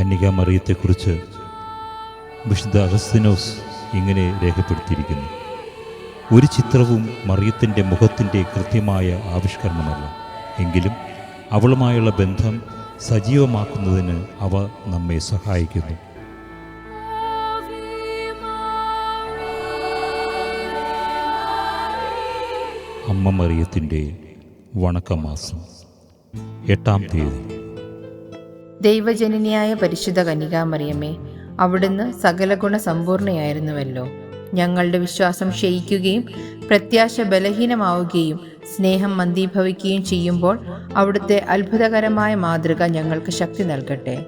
കന്യകാമറിയത്തെക്കുറിച്ച് വിശുദ്ധ അഗസ്തിനോസ് ഇങ്ങനെ രേഖപ്പെടുത്തിയിരിക്കുന്നു. ഒരു ചിത്രവും മറിയത്തിന്റെ മുഖത്തിന്റെ കൃത്യമായ ആവിഷ്കരണമല്ല. എങ്കിലും അവളുമായുള്ള ബന്ധം സജീവമാക്കുന്നതിന് അവ നമ്മെ സഹായിക്കുന്നു. അമ്മ മറിയത്തിന്റെ വണക്കമാസം എട്ടാം തീയതി. ദൈവജനനിയായ പരിശുദ്ധ കന്യകാമറിയമ്മേ അവിടുന്ന് സകല ഗുണ സമ്പൂർണയായിരുന്നുവല്ലോ ഞങ്ങളുടെ വിശ്വാസം ക്ഷയിക്കുകയും പ്രത്യാശ ബലഹീനമാവുകയും സ്നേഹം മന്ദീഭവിക്കുകയും ചെയ്യുമ്പോൾ അവിടുത്തെ അത്ഭുതകരമായ മാതൃക ഞങ്ങൾക്ക് ശക്തി നൽകട്ടെ.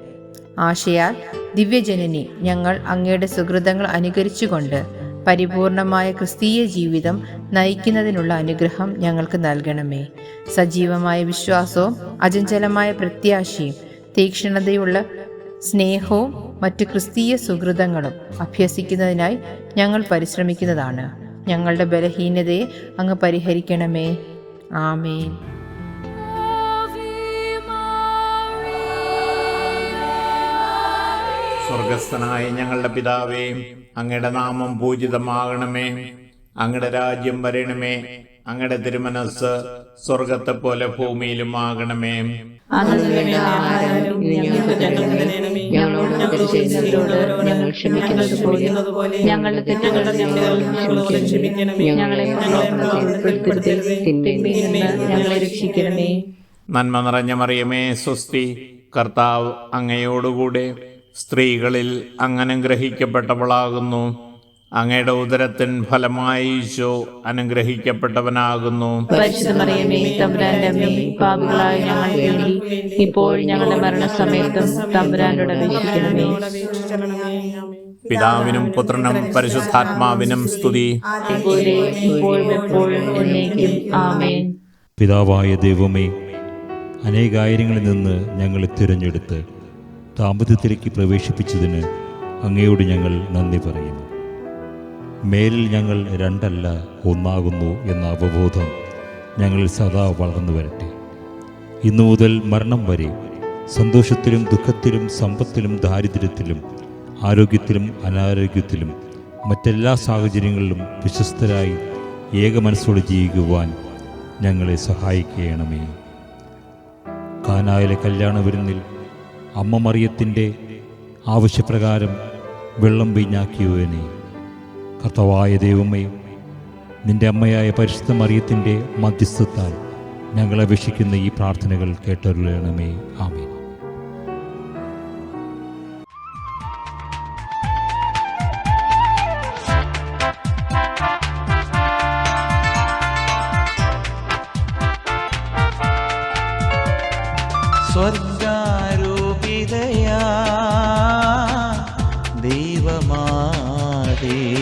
ആശയാൽ ദിവ്യജനനി ഞങ്ങൾ അങ്ങയുടെ സുഹൃതങ്ങൾ അനുകരിച്ചുകൊണ്ട് പരിപൂർണമായ ക്രിസ്തീയ ജീവിതം നയിക്കുന്നതിനുള്ള അനുഗ്രഹം ഞങ്ങൾക്ക് നൽകണമേ. സജീവമായ വിശ്വാസവും അചഞ്ചലമായ പ്രത്യാശയും തീക്ഷ്ണതയുള്ള സ്നേഹവും മറ്റ് ക്രിസ്തീയ സുഹൃതങ്ങളും അഭ്യസിക്കുന്നതിനായി ഞങ്ങൾ പരിശ്രമിക്കുന്നതാണ്. ഞങ്ങളുടെ ബലഹീനതയെ അങ്ങ് പരിഹരിക്കണമേ. ആമേൻ. സ്വർഗസ്ഥനായ ഞങ്ങളുടെ പിതാവേ അങ്ങയുടെ നാമം പൂജിതമാകണമേ. അങ്ങയുടെ രാജ്യം വരണമേ. അങ്ങയുടെ തിരുമനസ് സ്വർഗത്തെ പോലെ ഭൂമിയിലും ആകണമേ ഞങ്ങളോട് തെറ്റുകൾ ഞങ്ങളെ ഞങ്ങളെ രക്ഷിക്കണമേ. നന്മ നിറഞ്ഞ മറിയമേ സ്വസ്തി കർത്താവ് അങ്ങയോടുകൂടെ സ്ത്രീകളിൽ അങ്ങനെ ഗ്രഹിക്കപ്പെട്ടവളാകുന്നു അങ്ങയുടെ ഉദരത്തിൻ ഫലമായി ഈശോ അനുഗ്രഹിക്കപ്പെട്ടവനാകുന്നു. ഇപ്പോൾ ഞങ്ങളുടെ മരണസമയത്തും തമ്പുരാനോട് അപേക്ഷിക്കണമേ. പിതാവിനും പുത്രനും പരിശുദ്ധാത്മാവിനും സ്തുതി. പിതാവായ ദൈവമേ അനേകായിരങ്ങളിൽ നിന്ന് ഞങ്ങളെ തിരഞ്ഞെടുത്ത് ദാമ്പത്യത്തിലേക്ക് പ്രവേശിപ്പിച്ചതിന് അങ്ങയോട് ഞങ്ങൾ നന്ദി പറയുന്നു. മേലിൽ ഞങ്ങൾ രണ്ടല്ല ഒന്നാകുന്നു എന്ന അവബോധം ഞങ്ങളിൽ സദാ വളർന്നു വരട്ടെ. ഇന്നു മുതൽ മരണം വരെ സന്തോഷത്തിലും ദുഃഖത്തിലും സമ്പത്തിലും ദാരിദ്ര്യത്തിലും ആരോഗ്യത്തിലും അനാരോഗ്യത്തിലും മറ്റെല്ലാ സാഹചര്യങ്ങളിലും വിശ്വസ്തരായി ഏക മനസ്സോടെ ജീവിക്കുവാൻ ഞങ്ങളെ സഹായിക്കണമേ. കാനായിലെ കല്യാണ വിരുന്നിൽ അമ്മ മറിയത്തിന്റെ ആവശ്യപ്രകാരം വെള്ളം വീഞ്ഞാക്കിയവനെ കർത്തവായ ദൈവമേ നിന്റെ അമ്മയായ പരിശുദ്ധ മറിയത്തിന്റെ മധ്യസ്ഥത്താൽ ഞങ്ങൾ അപേക്ഷിക്കുന്ന ഈ പ്രാർത്ഥനകൾ കേട്ടൊരുളണമേ. ആമേൻ. സ്വർഗാരൂപിതയാ ദൈവമാതേ.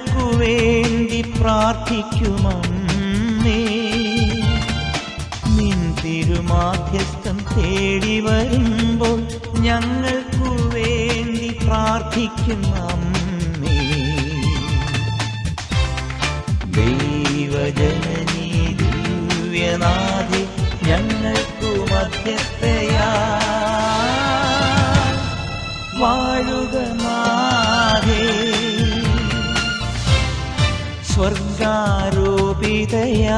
വേണ്ടി പ്രാർത്ഥിക്കുമേ നിൻ തിരുമാധ്യസ്ഥം തേടി വരുമ്പോൾ ഞങ്ങൾക്കു വേണ്ടി പ്രാർത്ഥിക്കും അമ്മേ ദൈവജനനീ ദിവ്യനാഥി ഞങ്ങൾക്കു മധ്യസ്ഥയാ. വാഴുക സ്വർഗാരോപിതയാ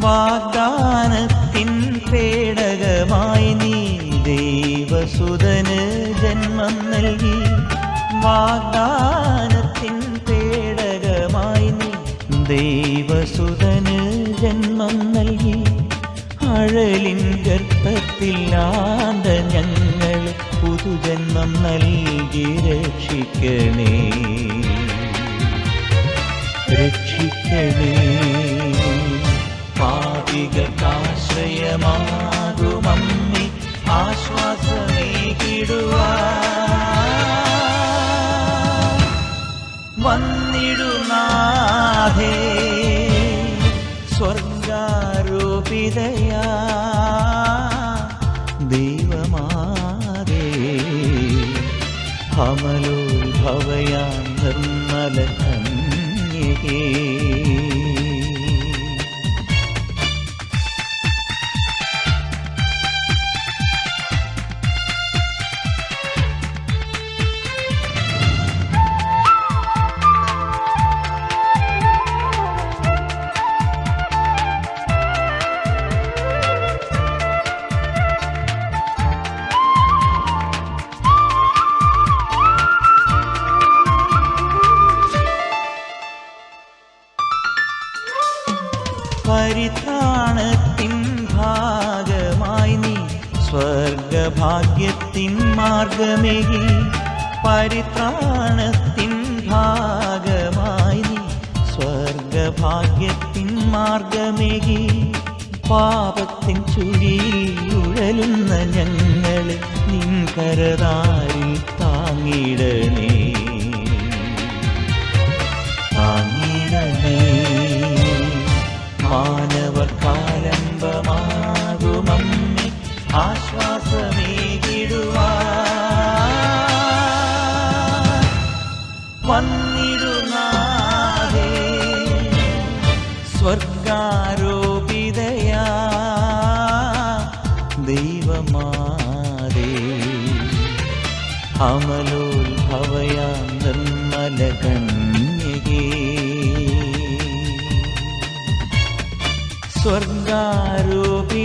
വാഗ്ദാനത്തിൻ പേടകമായി നീ ദൈവസുതന് ജന്മം നൽകി. വാഗ്ദാനത്തിൻ പേടകമായി നീ ദൈവസുതന് ജന്മം നൽകി. അഴലിൻ ഗർഭത്തില്ലാത ഞങ്ങൾ പുതുജന്മം നൽകി രക്ഷിക്കണേ. രക്ഷിക്കണേ. പാപികൾക്കാശ്രയമാകുമമ്മി ആശ്വാസമേ കിടുവാ സ്വർഗഭാഗ്യത്തിൻ മാർഗമേ. പരിത്രാണത്തിൻ ഭാഗമായി സ്വർഗഭാഗ്യത്തിൻ മാർഗമേ. പാപത്തിൻ ചുഴിയിൽ ഉഴലുന്ന ഞങ്ങളെ നിൻ കരതാരിൽ താങ്ങിടണേ. താങ്ങിടണേ. മാനവർക്കാലംബമാകുമമ്മി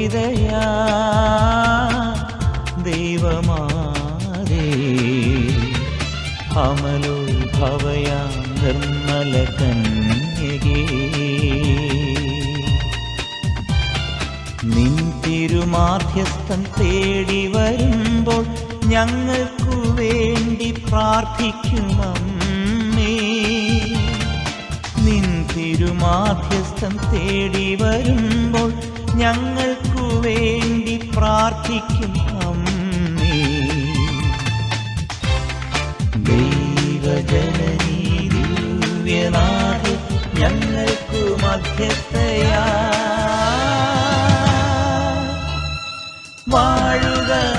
സ്വർഗാരോപിതയാ ദൈവമാരേ. അമലോത്ഭവയാ നിർമ്മല കന്യകേ നിൻ തിരുമാധ്യസ്ഥം തേടി വരുമ്പോൾ ഞങ്ങൾക്കു വേണ്ടി പ്രാർത്ഥിക്കുമമ്മേ. നിൻ തിരുമാധ്യസ്ഥം തേടി വരുമ്പോൾ ഞങ്ങൾക്കു വേണ്ടി പ്രാർത്ഥിക്കും അമ്മേ. മധ്യസ്ഥയാ. വാഴുക